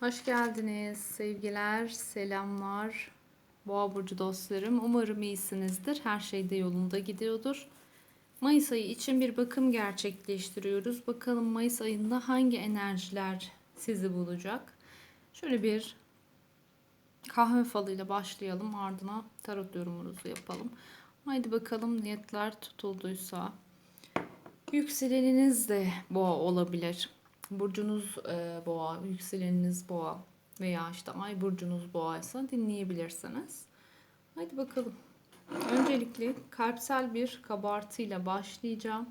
Hoş geldiniz. Sevgiler, selamlar. Boğa burcu dostlarım. Umarım iyisinizdir. Her şey de yolunda gidiyordur. Mayıs ayı için bir bakım gerçekleştiriyoruz. Bakalım Mayıs ayında hangi enerjiler sizi bulacak? Şöyle bir kahve falıyla başlayalım. Ardına tarot yorumumuzu yapalım. Haydi bakalım niyetler tutulduysa. Yükseleniniz de boğa olabilir. Burcunuz e, boğa, yükseleniniz boğa veya işte ay burcunuz boğaysa dinleyebilirsiniz. Haydi bakalım. Öncelikle kalpsel bir kabartıyla başlayacağım.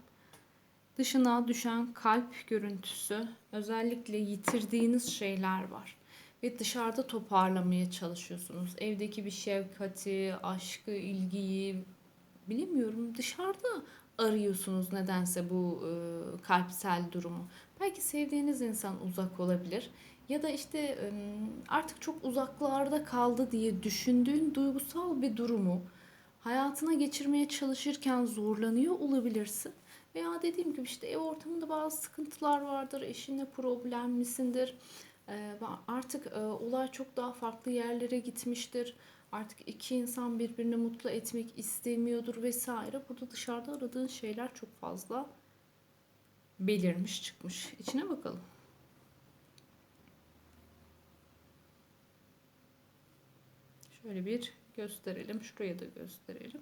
Dışına düşen kalp görüntüsü, özellikle yitirdiğiniz şeyler var ve dışarıda toparlamaya çalışıyorsunuz. Evdeki bir şefkati, aşkı, ilgiyi bilemiyorum dışarıda arıyorsunuz nedense bu e, kalpsel durumu. Belki sevdiğiniz insan uzak olabilir ya da işte e, artık çok uzaklarda kaldı diye düşündüğün duygusal bir durumu hayatına geçirmeye çalışırken zorlanıyor olabilirsin. Veya dediğim gibi işte ev ortamında bazı sıkıntılar vardır, eşinle problemlisindir. E, artık e, olay çok daha farklı yerlere gitmiştir. Artık iki insan birbirini mutlu etmek istemiyordur vesaire. Burada dışarıda aradığın şeyler çok fazla belirmiş çıkmış. İçine bakalım. Şöyle bir gösterelim. Şuraya da gösterelim.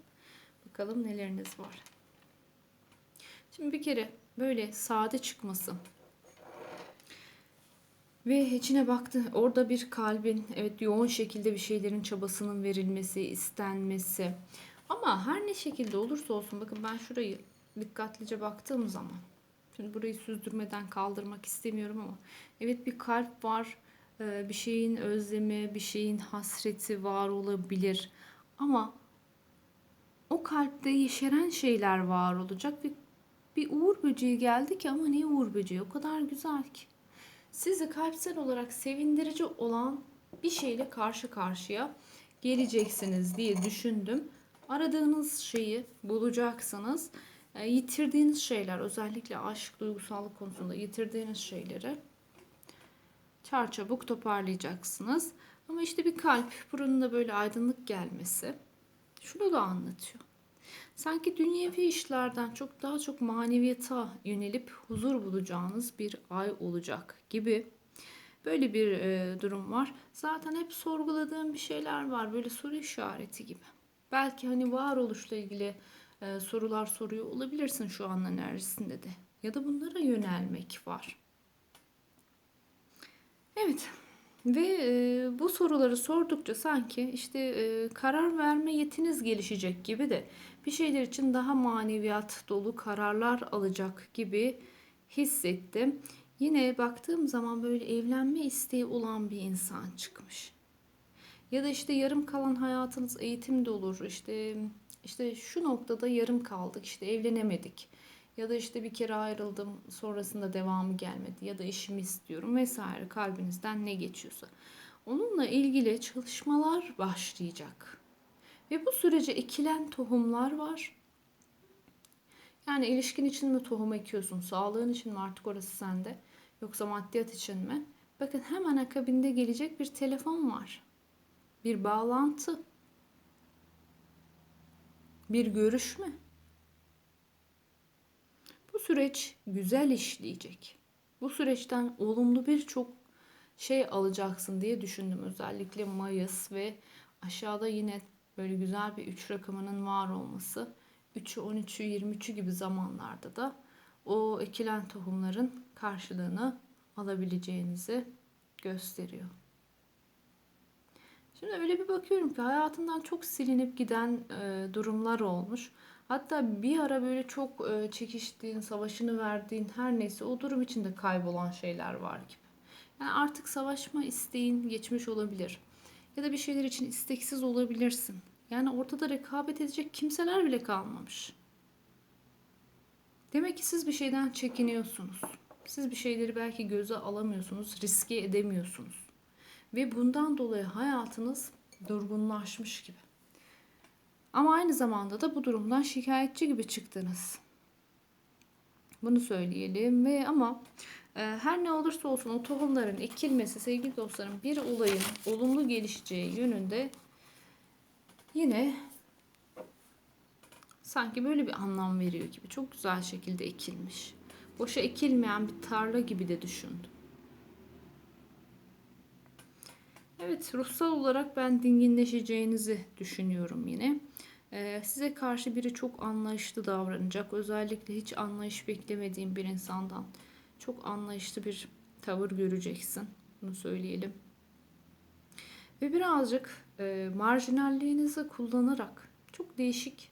Bakalım neleriniz var. Şimdi bir kere böyle sade çıkması ve içine baktı. Orada bir kalbin evet yoğun şekilde bir şeylerin çabasının verilmesi, istenmesi. Ama her ne şekilde olursa olsun bakın ben şurayı dikkatlice baktığım zaman şimdi burayı süzdürmeden kaldırmak istemiyorum ama evet bir kalp var. Ee, bir şeyin özlemi, bir şeyin hasreti var olabilir. Ama o kalpte yeşeren şeyler var olacak ve bir uğur böceği geldi ki ama ne uğur böceği o kadar güzel ki sizi kalpsel olarak sevindirici olan bir şeyle karşı karşıya geleceksiniz diye düşündüm. Aradığınız şeyi bulacaksınız. E, yitirdiğiniz şeyler özellikle aşk, duygusallık konusunda yitirdiğiniz şeyleri çarçabuk toparlayacaksınız. Ama işte bir kalp burnunda böyle aydınlık gelmesi şunu da anlatıyor. Sanki dünyevi işlerden çok daha çok maneviyata yönelip huzur bulacağınız bir ay olacak gibi. Böyle bir e, durum var. Zaten hep sorguladığım bir şeyler var. Böyle soru işareti gibi. Belki hani varoluşla ilgili e, sorular soruyor olabilirsin şu an enerjisinde de. Ya da bunlara yönelmek var. Evet. Ve e, bu soruları sordukça sanki işte e, karar verme yetiniz gelişecek gibi de bir şeyler için daha maneviyat dolu kararlar alacak gibi hissettim. Yine baktığım zaman böyle evlenme isteği olan bir insan çıkmış. Ya da işte yarım kalan hayatınız eğitimde olur. İşte işte şu noktada yarım kaldık. işte evlenemedik. Ya da işte bir kere ayrıldım sonrasında devamı gelmedi ya da işimi istiyorum vesaire kalbinizden ne geçiyorsa. Onunla ilgili çalışmalar başlayacak. Ve bu sürece ekilen tohumlar var. Yani ilişkin için mi tohum ekiyorsun? Sağlığın için mi artık orası sende? Yoksa maddiyat için mi? Bakın hemen akabinde gelecek bir telefon var. Bir bağlantı. Bir görüşme. Süreç güzel işleyecek. Bu süreçten olumlu birçok şey alacaksın diye düşündüm. Özellikle Mayıs ve aşağıda yine böyle güzel bir 3 rakamının var olması 3'ü 13'ü 23'ü gibi zamanlarda da o ekilen tohumların karşılığını alabileceğinizi gösteriyor. Şimdi öyle bir bakıyorum ki hayatından çok silinip giden durumlar olmuş. Hatta bir ara böyle çok e, çekiştiğin, savaşını verdiğin her neyse o durum içinde kaybolan şeyler var gibi. Yani artık savaşma isteğin geçmiş olabilir. Ya da bir şeyler için isteksiz olabilirsin. Yani ortada rekabet edecek kimseler bile kalmamış. Demek ki siz bir şeyden çekiniyorsunuz. Siz bir şeyleri belki göze alamıyorsunuz, riske edemiyorsunuz. Ve bundan dolayı hayatınız durgunlaşmış gibi. Ama aynı zamanda da bu durumdan şikayetçi gibi çıktınız. Bunu söyleyelim ve ama Ee, her ne olursa olsun o tohumların ekilmesi sevgili dostlarım bir olayın olumlu gelişeceği yönünde yine sanki böyle bir anlam veriyor gibi. Çok güzel şekilde ekilmiş. Boşa ekilmeyen bir tarla gibi de düşündüm. Evet, ruhsal olarak ben dinginleşeceğinizi düşünüyorum yine. Ee, size karşı biri çok anlayışlı davranacak. Özellikle hiç anlayış beklemediğim bir insandan çok anlayışlı bir tavır göreceksin. Bunu söyleyelim. Ve birazcık e, marjinalliğinizi kullanarak çok değişik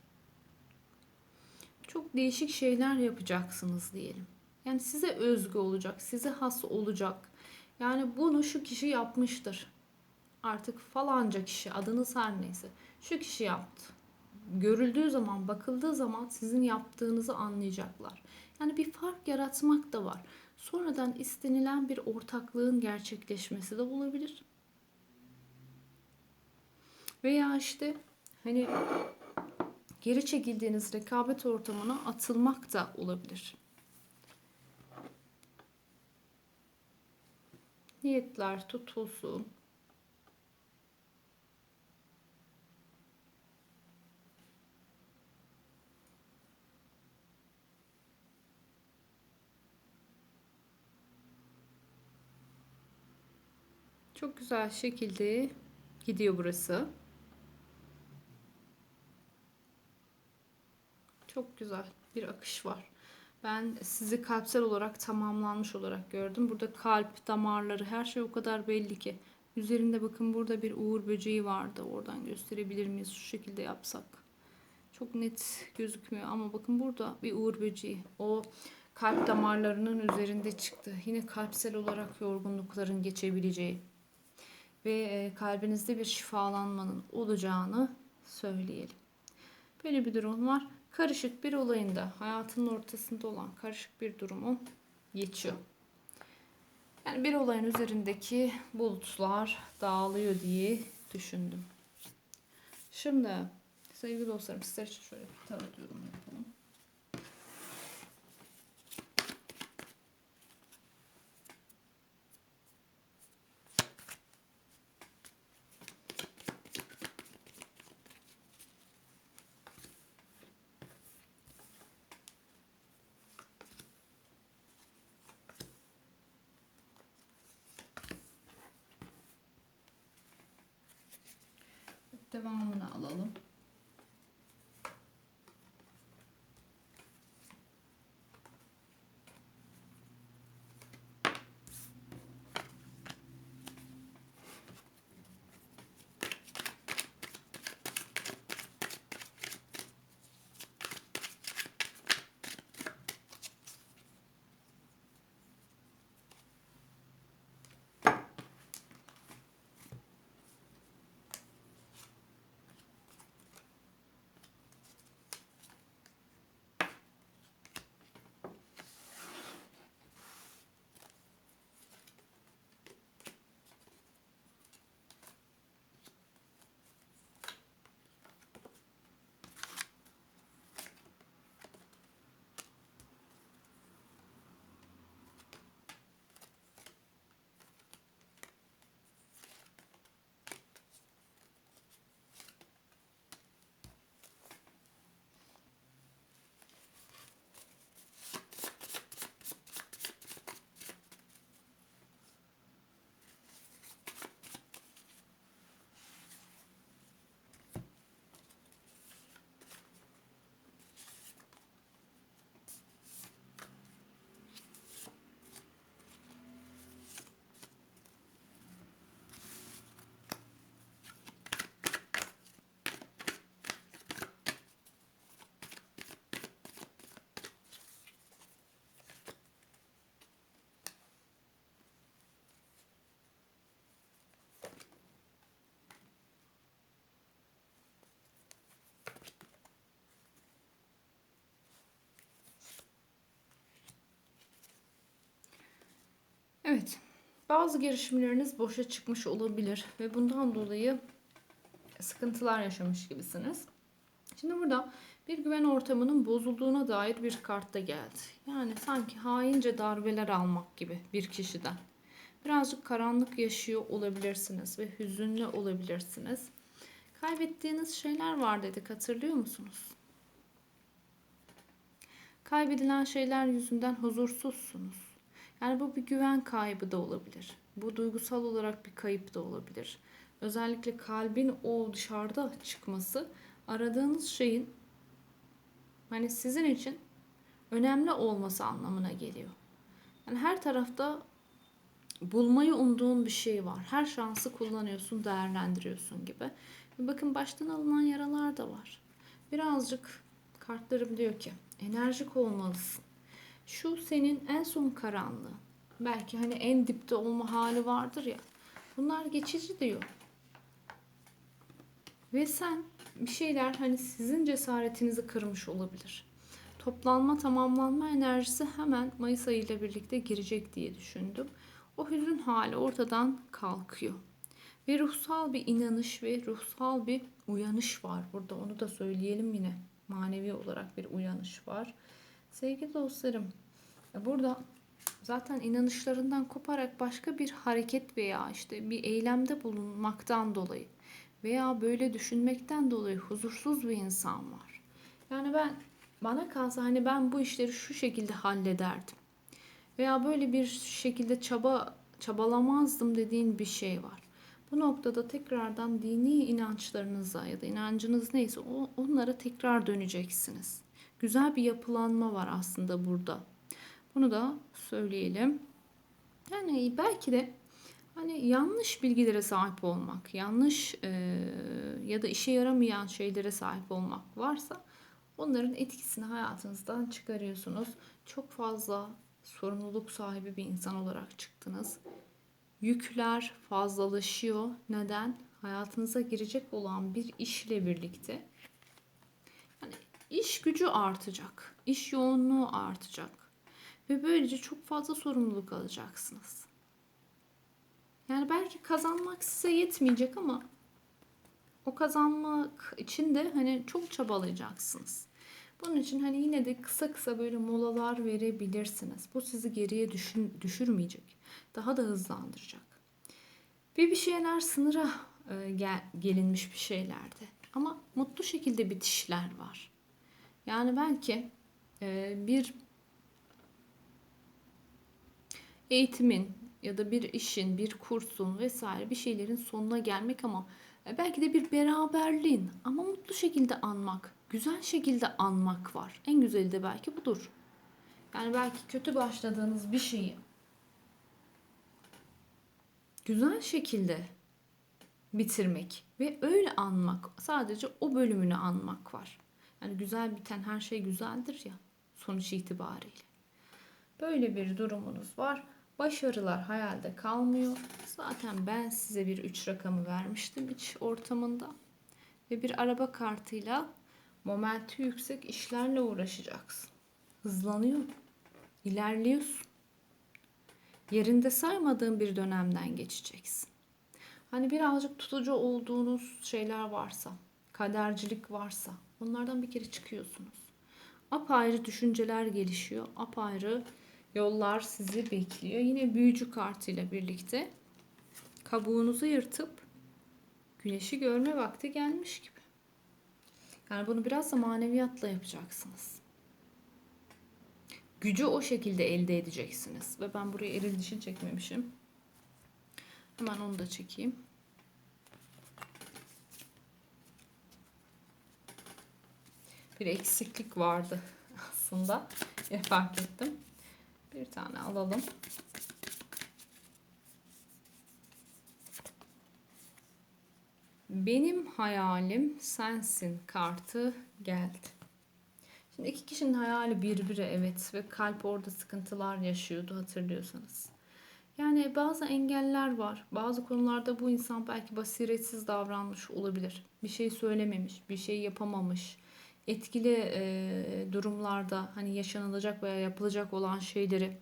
çok değişik şeyler yapacaksınız diyelim. Yani size özgü olacak, size has olacak. Yani bunu şu kişi yapmıştır. Artık falanca kişi, adınız her neyse. Şu kişi yaptı. Görüldüğü zaman, bakıldığı zaman sizin yaptığınızı anlayacaklar. Yani bir fark yaratmak da var. Sonradan istenilen bir ortaklığın gerçekleşmesi de olabilir. Veya işte hani geri çekildiğiniz rekabet ortamına atılmak da olabilir. Niyetler tutulsun. Çok güzel şekilde gidiyor burası. Çok güzel bir akış var. Ben sizi kalpsel olarak tamamlanmış olarak gördüm. Burada kalp, damarları her şey o kadar belli ki. Üzerinde bakın burada bir uğur böceği vardı. Oradan gösterebilir miyiz? Şu şekilde yapsak. Çok net gözükmüyor ama bakın burada bir uğur böceği. O kalp damarlarının üzerinde çıktı. Yine kalpsel olarak yorgunlukların geçebileceği ve e, kalbinizde bir şifalanmanın olacağını söyleyelim. Böyle bir durum var. Karışık bir olayında hayatının ortasında olan karışık bir durumu geçiyor. Yani bir olayın üzerindeki bulutlar dağılıyor diye düşündüm. Şimdi sevgili dostlarım sizler için şöyle bir tarot yorumu yapalım. Devamını alalım. Evet. Bazı girişimleriniz boşa çıkmış olabilir ve bundan dolayı sıkıntılar yaşamış gibisiniz. Şimdi burada Bir güven ortamının bozulduğuna dair bir kart da geldi. Yani sanki haince darbeler almak gibi bir kişiden. Birazcık karanlık yaşıyor olabilirsiniz ve hüzünlü olabilirsiniz. Kaybettiğiniz şeyler var dedik hatırlıyor musunuz? Kaybedilen şeyler yüzünden huzursuzsunuz. Yani bu bir güven kaybı da olabilir. Bu duygusal olarak bir kayıp da olabilir. Özellikle kalbin o dışarıda çıkması aradığınız şeyin hani sizin için önemli olması anlamına geliyor. Yani her tarafta bulmayı umduğun bir şey var. Her şansı kullanıyorsun, değerlendiriyorsun gibi. Bakın baştan alınan yaralar da var. Birazcık kartlarım diyor ki enerjik olmalısın. Şu senin en son karanlığı. Belki hani en dipte olma hali vardır ya. Bunlar geçici diyor. Ve sen bir şeyler hani sizin cesaretinizi kırmış olabilir. Toplanma tamamlanma enerjisi hemen Mayıs ayı ile birlikte girecek diye düşündüm. O hüzün hali ortadan kalkıyor. Ve ruhsal bir inanış ve ruhsal bir uyanış var burada. Onu da söyleyelim yine. Manevi olarak bir uyanış var. Sevgili dostlarım, burada zaten inanışlarından koparak başka bir hareket veya işte bir eylemde bulunmaktan dolayı veya böyle düşünmekten dolayı huzursuz bir insan var. Yani ben bana kalsa hani ben bu işleri şu şekilde hallederdim. Veya böyle bir şekilde çaba çabalamazdım dediğin bir şey var. Bu noktada tekrardan dini inançlarınıza ya da inancınız neyse onlara tekrar döneceksiniz. Güzel bir yapılanma var aslında burada. Bunu da söyleyelim. Yani belki de hani yanlış bilgilere sahip olmak, yanlış e, ya da işe yaramayan şeylere sahip olmak varsa onların etkisini hayatınızdan çıkarıyorsunuz. Çok fazla sorumluluk sahibi bir insan olarak çıktınız yükler fazlalaşıyor. Neden? Hayatınıza girecek olan bir işle birlikte iş gücü artacak, iş yoğunluğu artacak ve böylece çok fazla sorumluluk alacaksınız. Yani belki kazanmak size yetmeyecek ama o kazanmak için de hani çok çabalayacaksınız. Bunun için hani yine de kısa kısa böyle molalar verebilirsiniz. Bu sizi geriye düşün, düşürmeyecek. Daha da hızlandıracak. Bir bir şeyler sınıra e, gel, gelinmiş bir şeylerde. Ama mutlu şekilde bitişler var. Yani belki e, bir eğitimin ya da bir işin, bir kursun vesaire bir şeylerin sonuna gelmek ama e, belki de bir beraberliğin ama mutlu şekilde anmak güzel şekilde anmak var. En güzeli de belki budur. Yani belki kötü başladığınız bir şeyi güzel şekilde bitirmek ve öyle anmak, sadece o bölümünü anmak var. Yani güzel biten her şey güzeldir ya sonuç itibariyle. Böyle bir durumunuz var. Başarılar hayalde kalmıyor. Zaten ben size bir üç rakamı vermiştim iç ortamında. Ve bir araba kartıyla momenti yüksek işlerle uğraşacaksın. Hızlanıyor. İlerliyorsun. Yerinde saymadığın bir dönemden geçeceksin. Hani birazcık tutucu olduğunuz şeyler varsa, kadercilik varsa onlardan bir kere çıkıyorsunuz. Apayrı düşünceler gelişiyor. Apayrı yollar sizi bekliyor. Yine büyücü kartıyla birlikte kabuğunuzu yırtıp güneşi görme vakti gelmiş gibi. Yani bunu biraz da maneviyatla yapacaksınız. Gücü o şekilde elde edeceksiniz. Ve ben buraya eril dişi çekmemişim. Hemen onu da çekeyim. Bir eksiklik vardı aslında. Ya fark ettim. Bir tane alalım. Benim hayalim sensin kartı geldi. Şimdi iki kişinin hayali birbiri evet ve kalp orada sıkıntılar yaşıyordu hatırlıyorsanız. Yani bazı engeller var. Bazı konularda bu insan belki basiretsiz davranmış olabilir. Bir şey söylememiş, bir şey yapamamış. Etkili e, durumlarda hani yaşanılacak veya yapılacak olan şeyleri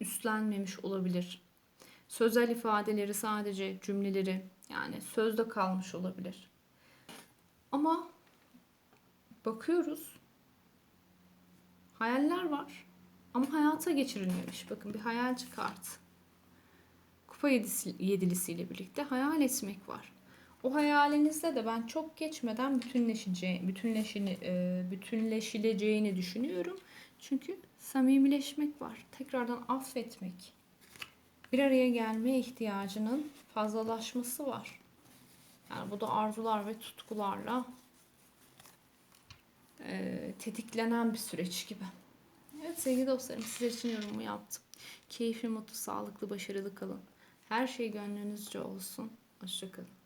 üstlenmemiş olabilir. Sözel ifadeleri sadece cümleleri yani sözde kalmış olabilir. Ama bakıyoruz Hayaller var ama hayata geçirilmemiş. Bakın bir hayalci kart. Kupa yedilisiyle birlikte hayal etmek var. O hayalinizde de ben çok geçmeden bütünleşeceğini, bütünleşini, e, bütünleşileceğini düşünüyorum. Çünkü samimileşmek var. Tekrardan affetmek. Bir araya gelme ihtiyacının fazlalaşması var. Yani bu da arzular ve tutkularla e, tetiklenen bir süreç gibi. Evet sevgili dostlarım sizler için yorumumu yaptım. Keyifli, mutlu, sağlıklı, başarılı kalın. Her şey gönlünüzce olsun. Hoşçakalın.